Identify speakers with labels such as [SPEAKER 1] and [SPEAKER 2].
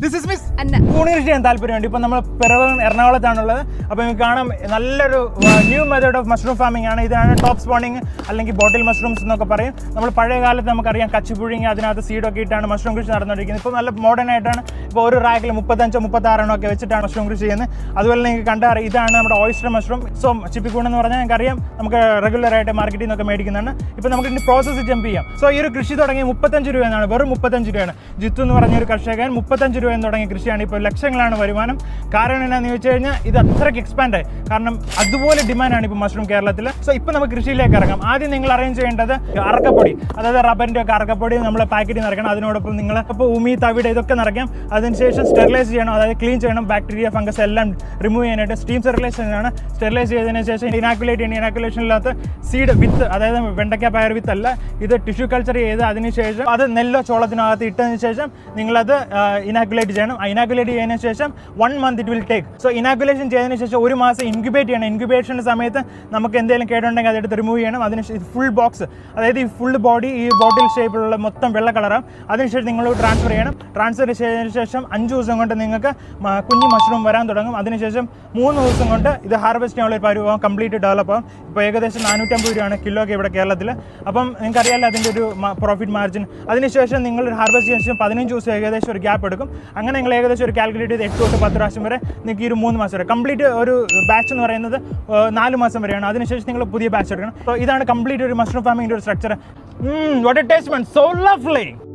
[SPEAKER 1] This is miss
[SPEAKER 2] Anna
[SPEAKER 1] കൂണി കൃഷി ചെയ്യാൻ താല്പര്യമുണ്ട്. ഇപ്പം നമ്മൾ പിറവം എറണാകുളത്താണുള്ളത്. അപ്പോൾ നിങ്ങൾക്ക് കാണാം. നല്ലൊരു new method of mushroom farming ആണ്. ഇതാണ് ടോപ്പ് സ്പോണിങ് അല്ലെങ്കിൽ ബോട്ടിൽ മഷ്റൂംസ് എന്നൊക്കെ പറയും. നമ്മൾ പഴയ കാലത്ത് നമുക്കറിയാം കച്ചിപ്പുഴുങ്ങി അതിനകത്ത് സീഡൊക്കെ ഇട്ടാണ് മഷ്റൂം കൃഷി നടന്നുകൊണ്ടിരിക്കുന്നത്. ഇപ്പോൾ നല്ല മോഡേൺ ആയിട്ടാണ്. ഇപ്പോൾ ഒരു റാക്കിൽ മുപ്പത്തഞ്ചോ മുപ്പത്താറെണ്ണോ ഒക്കെ വെച്ചിട്ടാണ് മഷ്റൂം കൃഷി ചെയ്യുന്നത്. അതുപോലെ നിങ്ങൾക്ക് കണ്ടറിയാം ഇതാണ് നമ്മുടെ ഓയിസ്റ്റർ മഷ്റൂം സോ ചിപ്പിക്കൂൺ എന്ന് പറഞ്ഞാൽ അറിയാം നമുക്ക് റെഗുലറായിട്ട് മാർക്കറ്റിൽ നിന്നൊക്കെ മേടിക്കുന്നതാണ്. ഇപ്പോൾ നമുക്ക് ഇതിന്റെ പ്രോസസ്സ് ജമ്പ് ചെയ്യാം. സോ ഈ ഒരു കൃഷി തുടങ്ങി മുപ്പത്തഞ്ച് രൂപ എന്നാണ്. വെറും മുപ്പത്തഞ്ച് രൂപയാണ്. ജിത്തു എന്ന് പറഞ്ഞ ഒരു കർഷകൻ മുപ്പത്തഞ്ച് രൂപ എന്ന് തുടങ്ങിയ കൃഷിയാണ് ഇപ്പോൾ ലക്ഷങ്ങളാണ് വരുമാനം. കാരണം എന്നാന്ന് ചോദിച്ചു കഴിഞ്ഞാൽ ഇത് അത്രയ്ക്ക് എക്സ്പാൻഡ് ആയി. കാരണം അതുപോലെ ഡിമാൻഡാണ് ഇപ്പോൾ മഷ്റൂം കേരളത്തിൽ സോ ഇപ്പോൾ നമുക്ക് കൃഷിയിലേക്ക് ഇറങ്ങാം. ആദ്യം നിങ്ങൾ അറേഞ്ച് ചെയ്യേണ്ടത് അറക്കപ്പൊടി. അതായത് റബ്ബറിന്റെ ഒക്കെ അറക്കപ്പൊടി നമ്മൾ പാക്കറ്റിൽ നിറയ്ക്കണം അതിനോടൊപ്പം നിങ്ങൾ അപ്പോൾ ഉമി തവിട് ഇതൊക്കെ നിറയ്ക്കാം. അതിനുശേഷം സ്റ്റെറിലൈസ് ചെയ്യണം. അതായത് ക്ലീൻ ചെയ്യണം. ബാക്ടീരിയ ഫംഗസ് എല്ലാം റിമൂവ് ചെയ്യാനായിട്ട് സ്റ്റീം സ്റ്റെറിലൈസ് ആണ് സ്റ്റെറിലൈസ് ചെയ്തതിന് ശേഷം ഇനാക്കുലേറ്റ് ചെയ്യണം. ഇനാക്കുലേഷനില്ലാത്ത സീഡ് വിത്ത് അതായത് വെണ്ടയ്ക്ക പയർ വിത്ത് അല്ല. ഇത് ടിഷ്യൂ കൾച്ചർ ചെയ്ത് അതിനുശേഷം അത് നെല്ലോ ചോളത്തിനകത്ത് ഇട്ടതിന് ശേഷം നിങ്ങളത് ഇനാക്കുലേറ്റ് ചെയ്യണം. ഇനാഗുലേറ്റ് ചെയ്തതിന് ശേഷം one month it will take so inoculation ചെയ്തതിന് ശേഷം ഒരു മാസം ഇൻക്യുബേറ്റ് ചെയ്യണം. ഇൻക്യുബേഷന്റെ സമയത്ത് നമുക്ക് എന്തെങ്കിലും കേടുണ്ടെങ്കിൽ അതെടുത്ത് റിമൂവ് ചെയ്യണം. അതിന് ഫുൾ ബോക്സ് അതായത് ഈ ഫുൾ ബോഡി ഈ ബോട്ടിൽ ഷേപ്പിലുള്ള മൊത്തം വെള്ള കളറാണ് അതിനുശേഷം നിങ്ങൾ ട്രാൻസ്ഫർ ചെയ്യണം. ട്രാൻസ്ഫർ ചെയ്തതിന് ശേഷം അഞ്ച് ദിവസം കൊണ്ട് നിങ്ങൾക്ക് കുഞ്ഞു മഷ്റൂം വരാൻ തുടങ്ങും. അതിനുശേഷം മൂന്ന് ദിവസം കൊണ്ട് ഇത് ഹാർവെസ്റ്റ് ചെയ്യാനുള്ള ഒരു പരുവം കംപ്ലീറ്റ് ഡെവലപ്പ് ആവും. ഇപ്പോൾ ഏകദേശം നാനൂറ്റമ്പത് രൂപയാണ് കിലോയ്ക്ക് ഇവിടെ കേരളത്തിൽ അപ്പം നിങ്ങൾക്ക് അറിയാമല്ലോ അതിന്റെ ഒരു പ്രോഫിറ്റ് മാർജിൻ അതിനുശേഷം നിങ്ങൾ ഹാർവെസ്റ്റ് ചെയ്യുന്ന ശേഷം പതിനഞ്ച് ദിവസം ഏകദേശം ഒരു ഗ്യാപ്പ് എടുക്കും. അങ്ങനെ നിങ്ങൾ ഏകദേശം ഒരു കാൽക്കുലേറ്റ് ചെയ്ത് എട്ട് തൊട്ട് പത്ത് പ്രാവശ്യം വരെ നിങ്ങൾക്ക് ഈ ഒരു മൂന്ന് മാസം വരെ. കംപ്ലീറ്റ് ഒരു ബാച്ച് എന്ന് പറയുന്നത് നാല് മാസം വരെയാണ്. അതിനുശേഷം നിങ്ങൾ പുതിയ ബാച്ച് എടുക്കണം. അപ്പോൾ ഇതാണ് കംപ്ലീറ്റ് ഒരു മഷ്റൂം ഫാമിങ്ങിന്റെ ഒരു structure what a taste so lovely